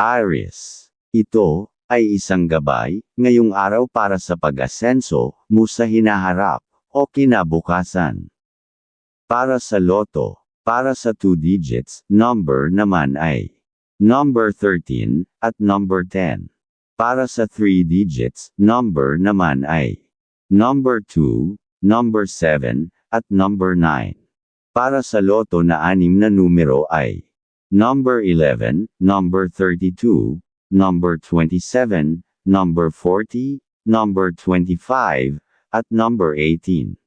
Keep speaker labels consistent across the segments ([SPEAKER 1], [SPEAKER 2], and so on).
[SPEAKER 1] Aries. Ito, ay isang gabay, ngayong araw para sa pag-asenso, mo sa hinaharap, o kinabukasan. Para sa loto, para sa 2 digits, number naman ay number 13, at number 10. Para sa 3 digits, number naman ay number 2, number 7, at number 9. Para sa loto na anim na numero ay number 11, number 32, number 27, number 40, number 25, at number 18.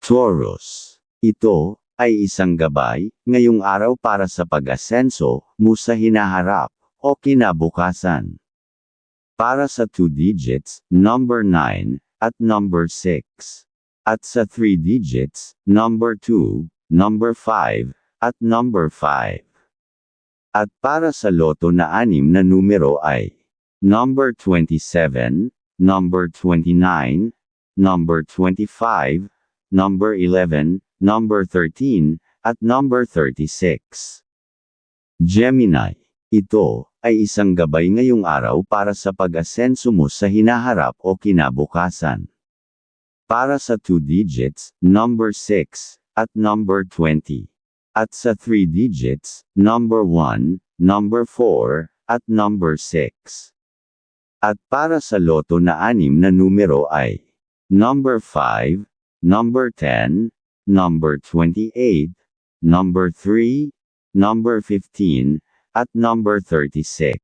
[SPEAKER 1] Taurus. Ito, ay isang gabay, ngayong araw para sa pag-asenso, mo sa hinaharap, o kinabukasan. Para sa 2 digits, number 9, at number 6. At sa 3 digits, number 2, number 5, at number 5. At para sa loto na anim na numero ay number 27, number 29, number 25, number 11, number 13, at number 36. Gemini. Ito, ay isang gabay ngayong araw para sa pag-asenso mo sa hinaharap o kinabukasan. Para sa 2 digits, number 6, at number 20. At sa 3 digits, number 1, number 4, at number 6. At para sa loto na anim na numero ay number 5, number 10, number 28, number 3, number 15, at number 36.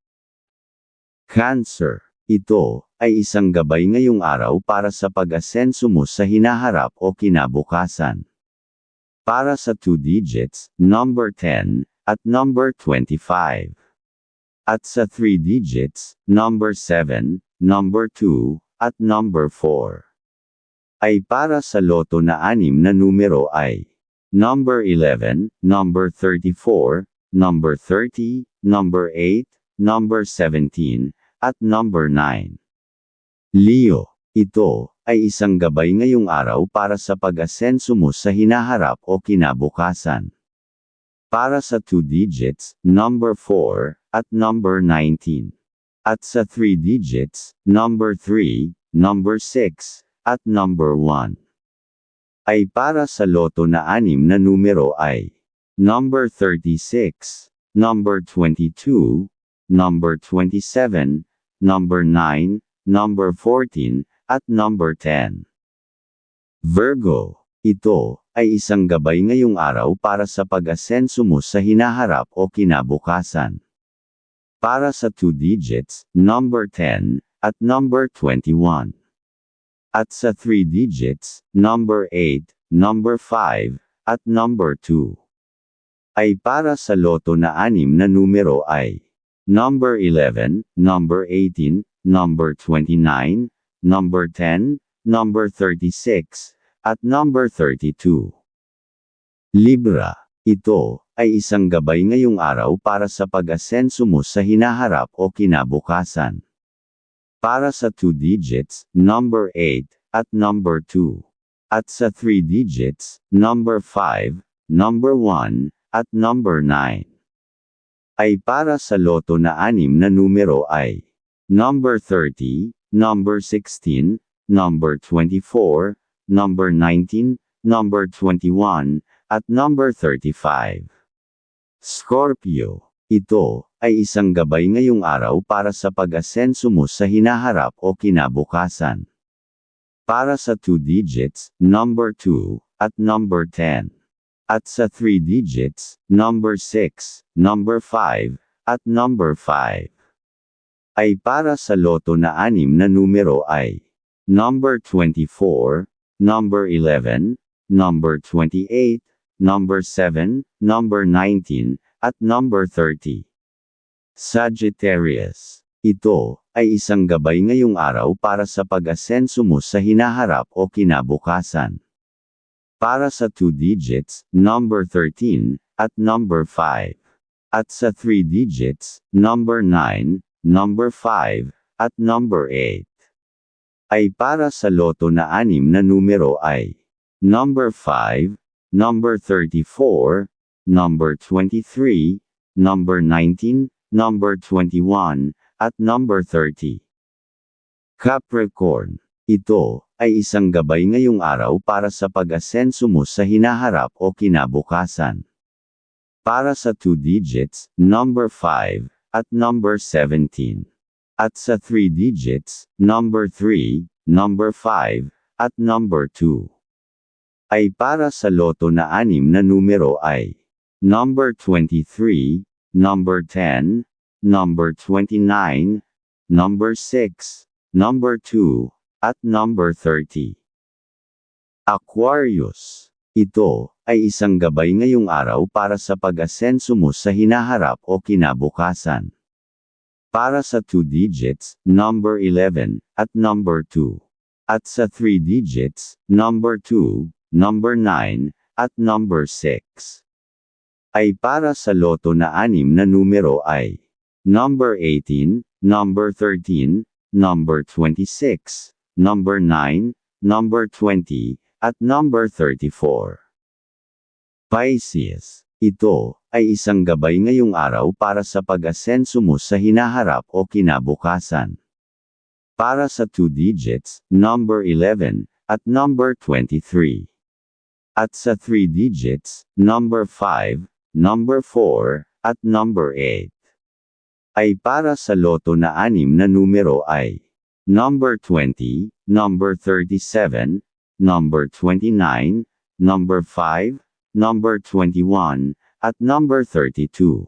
[SPEAKER 1] Cancer. Ito, ay isang gabay ngayong araw para sa pag-asenso mo sa hinaharap o kinabukasan. Para sa 2 digits, number 10, at number 25. At sa 3 digits, number 7, number 2, at number 4. Ay para sa loto na anim na numero ay number 11, number 34, number 30, number 8, number 17, at number 9. Leo, ito, ay isang gabay ngayong araw para sa pag-asenso mo sa hinaharap o kinabukasan. Para sa 2 digits, number 4, at number 19. At sa 3 digits, number 3, number 6, at number 1. Ay para sa loto na anim na numero ay number 36, number 22, number 27, number 9, number 14, at number 10. Virgo, ito, ay isang gabay ngayong araw para sa pag-asenso mo sa hinaharap o kinabukasan. Para sa 2 digits, number 10, at number 21. At sa 3 digits, number 8, number 5, at number 2. Ay para sa loto na anim na numero ay number 11, number 18, number 29, number 10, number 36, at number 32. Libra, ito, ay isang gabay ngayong araw para sa pag-asenso mo sa hinaharap o kinabukasan. Para sa 2 digits, number 8, at number 2. At sa 3 digits, number 5, number 1, at number 9 ay para sa loto na anim na numero ay number 30, number 16, number 24, number 19, number 21, at number 35. Scorpio. Ito, ay isang gabay ngayong araw para sa pag-asenso mo sa hinaharap o kinabukasan. Para sa 2 digits, number 2, at number 10. At sa 3 digits, number 6, number 5, at number 5. Ay para sa loto na anim na numero ay number 24, number 11, number 28, number 7, number 19, at number 30. Sagittarius. Ito, ay isang gabay ngayong araw para sa pag-asenso mo sa hinaharap o kinabukasan. Para sa 2 digits, number 13, at number 5. At sa 3 digits, number 9, number 5, at number 8. Ay para sa loto na anim na numero ay number 5, number 34, number 23, number 19, number 21, at number 30. Capricorn. Ito ay isang gabay ngayong araw para sa pag-asenso mo sa hinaharap o kinabukasan. Para sa 2 digits, number 5, at number 17. At sa 3 digits, number 3, number 5, at number 2. Ay para sa loto na anim na numero ay number 23, number 10, number 29, number 6, number 2, at number 30. Aquarius. Ito ay isang gabay ngayong araw para sa pag-asenso mo sa hinaharap o kinabukasan. Para sa 2 digits, number 11, at number 2. At sa 3 digits, number 2, number 9, at number 6. Ay para sa loto na anim na numero ay number 18, number 13, number 26, number 9, number 20, at number 34. Pisces. Ito ay isang gabay ngayong araw para sa pag-asenso mo sa hinaharap o kinabukasan. Para sa 2 digits, number 11, at number 23. At sa 3 digits, number 5, number 4, at number 8. Ay para sa loto na anim na numero ay number 20, number 37, number 29, number 5, number 21, at number 32.